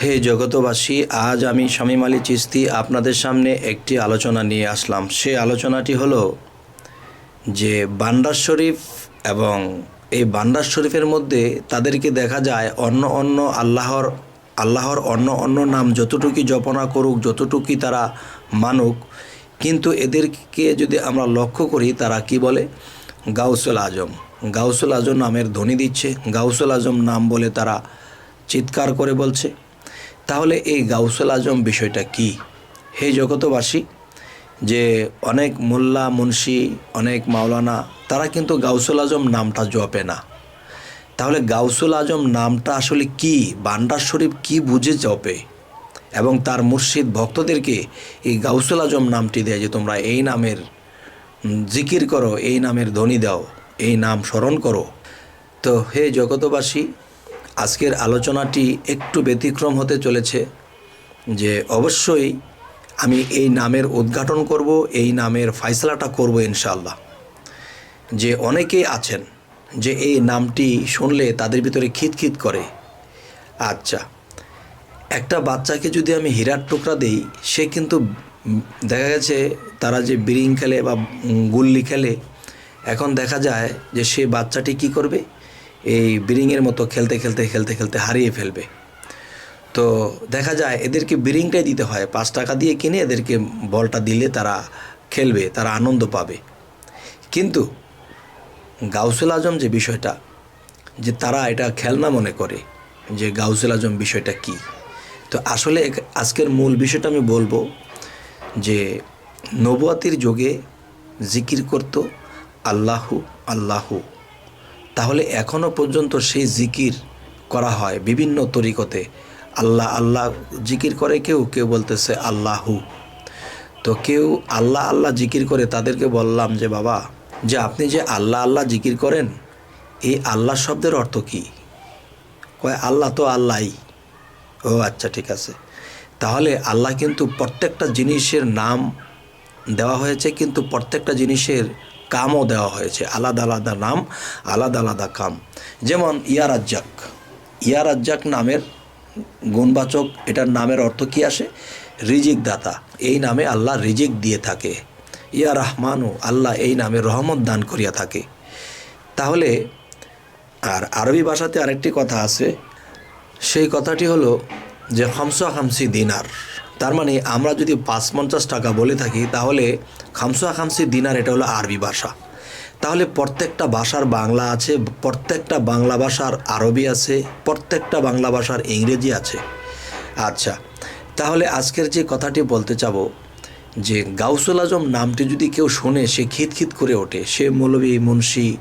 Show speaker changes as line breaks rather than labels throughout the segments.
হে জগতবাসী, আজ আমি শামীম আলী চিস্তি আপনাদের সামনে একটি আলোচনা নিয়ে আসলাম। সে আলোচনাটি হলো যে বান্ডার শরীফ এবং এই বান্ডার শরীফের মধ্যে তাদেরকে দেখা যায় অন্য অন্য আল্লাহর আল্লাহর অন্য অন্য নাম যতটুকু জপনা করুক যতটুকুই তারা মানুক। কিন্তু এদেরকে যদি আমরা লক্ষ্য করি, তারা কি বলে? গাউসুল আজম। গাউসুল আজম নামের ধ্বনি দিচ্ছে। গাউসুল আজম নাম বলে তারা চিৎকার করে বলছে। তাহলে এই গাউসুল আজম বিষয়টা কি? হে জগতবাসী, যে অনেক মোল্লা, মুন্সি, অনেক মাওলানা, তারা কিন্তু গাউসুল আজম নামটা জপে না। তাহলে গাউসুল আজম নামটা আসলে কি? বান্ডার শরীফ কি বুঝে জপে? এবং তার মুর্শিদ ভক্তদেরকে এই গাউসুল আজম নামটি দেয় যে তোমরা এই নামের জিকির করো, এই নামের ধ্বনি দাও, এই নাম স্মরণ করো। তো হে জগতবাসী আজকের আলোচনাটি একটু ব্যতিক্রম হতে চলেছে যে অবশ্যই আমি এই নামের উদ্ঘাটন করব, এই নামের ফাইসলাটা করব ইনশাল্লাহ যে অনেকেই আছেন যে এই নামটি শুনলে তাদের ভিতরে খিতখিত করে। আচ্ছা একটা বাচ্চাকে যদি আমি হীরার টুকরা দেই, সে কিন্তু দেখা গেছে তারা যে বিরিং খেলে বা গুল্লি খেলে, এখন দেখা যায় যে সে বাচ্চাটি কি করবে? এই বিরিংয়ের মতো খেলতে খেলতে খেলতে খেলতে হারিয়ে ফেলবে। তো দেখা যায় এদেরকে বিরিংটাই দিতে হয়। পাঁচ টাকা দিয়ে কিনে এদেরকে বলটা দিলে তারা খেলবে, তারা আনন্দ পাবে। কিন্তু গাউসুল আজম যে বিষয়টা, যে তারা এটা খেলনা মনে করে যে গাউসুল আজম বিষয়টা কি? তো আসলে আজকের মূল বিষয়টা আমি বলব যে নবুয়াতির যোগে জিকির করত আল্লাহু আল্লাহু। তাহলে এখনও পর্যন্ত সেই জিকির করা হয় বিভিন্ন তরিকতে। আল্লাহ আল্লাহ জিকির করে কেউ কেউ বলতেছে আল্লাহু। তো কেউ আল্লাহ আল্লাহ জিকির করে তাদেরকে বললাম যে, বাবা, যে আপনি যে আল্লাহ আল্লাহ জিকির করেন, এই আল্লাহ শব্দের অর্থ কী? কয়, আল্লাহ তো আল্লাহই। ও আচ্ছা ঠিক আছে। তাহলে আল্লাহ কিন্তু প্রত্যেকটা জিনিসের নাম দেওয়া হয়েছে, কিন্তু প্রত্যেকটা জিনিসের কামও দেওয়া হয়েছে। আলাদা আলাদা নাম, আলাদা আলাদা কাম। যেমন ইয়া রাজ্জাক। ইয়া রাজ্জাক নামের গুণবাচক, এটার নামের অর্থ কি আসে? রিজিক দাতা এই নামে আল্লাহ রিজিক দিয়ে থাকে। ইয়া রহমানু, আল্লাহ এই নামে রহমত দান করিয়া থাকে। তাহলে, আর আরবি ভাষাতে আরেকটি কথা আছে। সেই কথাটি হলো যে খামসা হামসি দিনার। তার মানে আমরা যদি পাঁচ পঞ্চাশ টাকা বলে থাকি, তাহলে খামসুয়া খামসি দিনার এটা হলো আরবি ভাষা। তাহলে প্রত্যেকটা ভাষার বাংলা আছে, প্রত্যেকটা বাংলা ভাষার আরবি আছে, প্রত্যেকটা বাংলা ভাষার ইংরেজি আছে। আচ্ছা তাহলে আজকের যে কথাটি বলতে চাবো যে গাউসুল আজম নামটি যদি কেউ শোনে, সে খিতখিত করে ওঠে। সে মৌলবী, মুন্সি,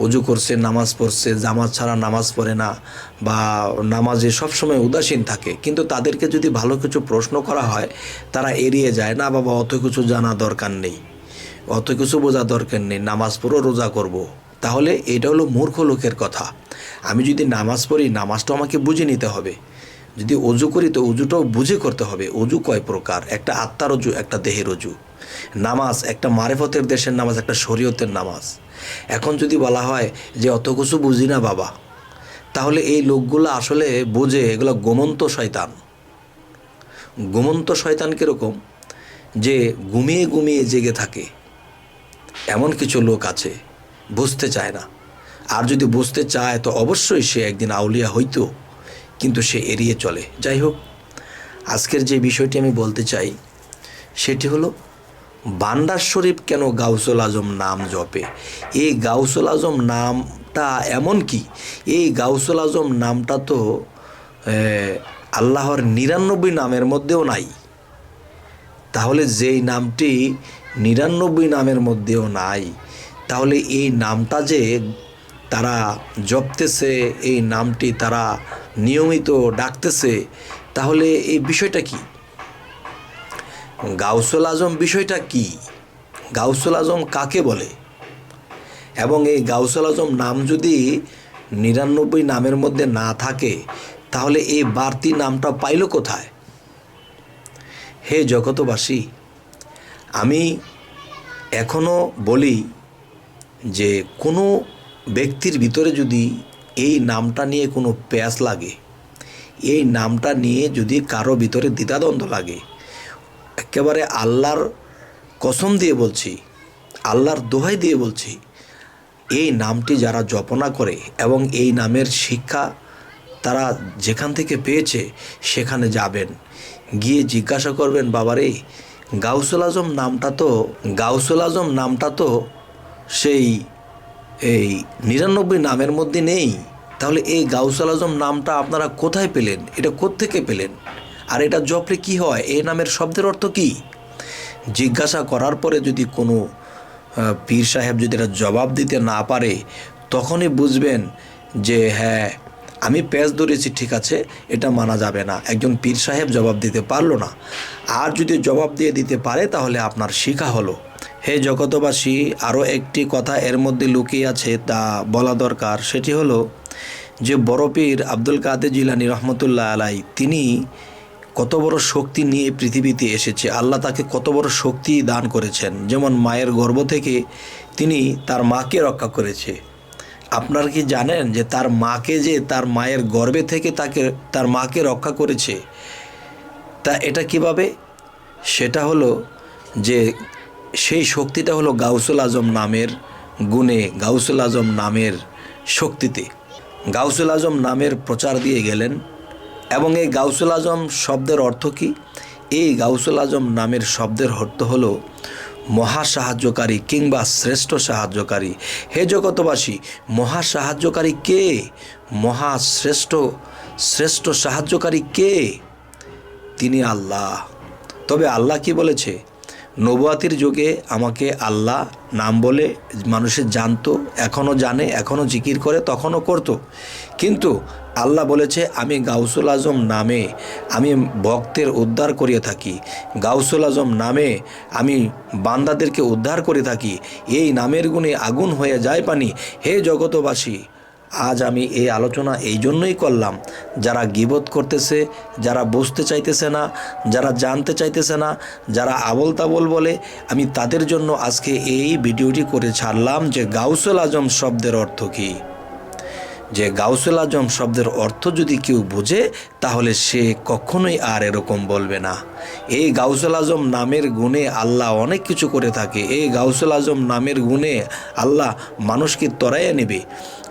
অজু করছে, নামাজ পড়ছে জামাজ ছাড়া নামাজ পড়ে না বা নামাজে সবসময় উদাসীন থাকে। কিন্তু তাদেরকে যদি ভালো কিছু প্রশ্ন করা হয়, তারা এড়িয়ে যায়, না বাবা, অত কিছু জানা দরকার নেই। অত কিছু বোঝা দরকার নেই। নামাজ পড়ো, রোজা করব। তাহলে এটা হলো মূর্খ লোকের কথা। আমি যদি নামাজ পড়ি, নামাজটা আমাকে বুঝে নিতে হবে। যদি অজু করি তো অজুটাও বুঝে করতে হবে, অজু কয় প্রকার? একটা আত্মার অজু, একটা দেহের অজু। নামাজ, একটা মারেফতের দেশের নামাজ, একটা শরীয়তের নামাজ। এখন যদি বলা হয় যে অত কিছু বুঝি না বাবা, তাহলে এই লোকগুলো আসলে বোঝে এগুলো গোমন্ত শয়তান। গোমন্ত শয়তান কীরকম? যে ঘুমিয়ে ঘুমিয়ে জেগে থাকে। এমন কিছু লোক আছে, বুঝতে চায় না। আর যদি বুঝতে চায় তো অবশ্যই সে একদিন আউলিয়া হইতো। কিন্তু সে এড়িয়ে চলে। যাই হোক, আজকের যে বিষয়টি আমি বলতে চাই, সেটি হলো, বান্দার শরীফ কেন গাউসুল আজম নাম জপে? এই গাউসুল আজম নামটা এমন কি? এই গাউসুল আজম নামটা তো আল্লাহর নিরানব্বই নামের মধ্যেও নাই। তাহলে যেই নামটি নিরানব্বই নামের মধ্যেও নাই, তাহলে এই নামটা যে তারা জপতেছে, এই নামটি তারা নিয়মিত ডাকতেছে, তাহলে এই বিষয়টা কি? গাউসুল আজম বিষয়টা কি? গাউসুল আজম কাকে বলে? এবং এই গাউসুল আজম নাম যদি নিরানব্বই নামের মধ্যে না থাকে, তাহলে এই বাড়তি নামটা পাইল কোথায়? হে জগতবাসী, আমি এখনও বলি যে কোনো ব্যক্তির ভিতরে যদি এই নামটা নিয়ে কোনো প্যাস লাগে, এই নামটা নিয়ে যদি কারও ভিতরে দ্বিধাদ্বন্দ্ব লাগে, একেবারে আল্লাহর কসম দিয়ে বলছি, আল্লাহর দোহাই দিয়ে বলছি, এই নামটি যারা জপনা করে এবং এই নামের শিক্ষা তারা যেখান থেকে পেয়েছে সেখানে যাবেন। গিয়ে জিজ্ঞাসা করবেন, বাবারে, গাউসুল আজম নামটা তো, গাউসুল আজম নামটা তো সেই এই নিরানব্বই নামের মধ্যে নেই। তাহলে এই গাউসুল আজম নামটা আপনারা কোথায় পেলেন? এটা কোত্থেকে পেলেন? আর এটা জপলে কি হয়? এই নামের শব্দের অর্থ কি? জিজ্ঞাসা করার পরে যদি কোনো পীর সাহেব যদি এটা জবাব দিতে না পারে, তখনই বুঝবেন যে হ্যাঁ আমি প্যাচ ধরেছি, ঠিক আছে, এটা মানা যাবে না। একজন পীর সাহেব জবাব দিতে পারল না। আর যদি জবাব দিয়ে দিতে পারে, তাহলে আপনার শিখা হলো। হে জগতবাসী আরও একটি কথা এর মধ্যে লুকিয়ে আছে তা বলা দরকার। সেটি হলো যে বড় পীর আব্দুল কাদের জিলানি রহমতুল্লাহ আলাই, তিনি কত বড় শক্তি নিয়ে পৃথিবীতে এসেছে। আল্লাহ তাকে কত বড় শক্তি দান করেছেন। যেমন মায়ের গর্ভ থেকে তিনি তার মাকে রক্ষা করেছে। আপনারা কি জানেন যে তার মাকে যে তার মায়ের গর্ভে থেকে তাকে, তার মাকে রক্ষা করেছে, তা এটা কীভাবে? সেটা হলো যে সেই শক্তিটা হলো গাউসুল আজম নামের গুণে গাউসুল আজম নামের শক্তিতে। গাউসুল আজম নামের প্রচার দিয়ে গেলেন এবং এই গাউসুল আজম শব্দের অর্থ কি? এই গাউসুল আজম নামের শব্দের অর্থ হলো মহা সাহায্যকারী কিংবা শ্রেষ্ঠ সাহায্যকারী। হে জগতবাসী মহা সাহায্যকারী কে? মহা শ্রেষ্ঠ শ্রেষ্ঠ সাহায্যকারী কে? তিনি আল্লাহ। তবে আল্লাহ কি বলেছে? নবুয়াতির যুগে আমাকে আল্লাহ নাম বলে মানুষের জানতো, এখনও জানে, এখনও জিকির করে, তখনও করতো। কিন্তু আল্লাহ বলেছে, আমি গাউসুল আজম নামে আমি ভক্তের উদ্ধার করিয়ে থাকি। গাউসুল আজম নামে আমি বান্দাদেরকে উদ্ধার করে থাকি। এই নামের গুণে আগুন হয়ে যায় পানি। হে জগতবাসী আজ আমি এই আলোচনা এই জন্যই করলাম। যারা গিবত করতেছে, যারা বুঝতে চাইতেছে না, যারা জানতে চাইতেছে না, যারা আবল তাবল বলে, আমি তাদের জন্য আজকে এই ভিডিওটি করে ছাড়লাম যে গাউসুল আজম শব্দের অর্থ কী? যে গাউসুল আজম শব্দের অর্থ যদি কেউ বোঝে, তাহলে সে কখনোই আর এরকম বলবে না। এই গাউসুল আজম নামের গুণে আল্লাহ অনেক কিছু করে থাকে। এই গাউসুল আজম নামের গুণে আল্লাহ মানুষকে তরাইয়ে নেবে।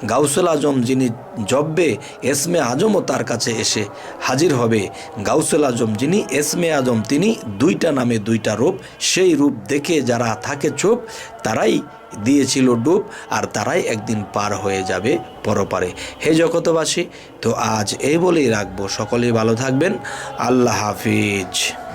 গাউসুল আজম যিনি জব্বে এসমে আজমও তার কাছে এসে হাজির হবে। গাউসুল আজম যিনি এসমে আজম, তিনি দুইটা নামে দুইটা রূপ। সেই রূপ দেখে যারা থাকে চুপ, তারাই দিয়েছিল ডুব আর তারাই একদিন পার হয়ে যাবে পরপারে। হে জগতবাসী তো আজ এই বলেই রাখব। সকলেই ভালো থাকবেন। আল্লাহ হাফিজ।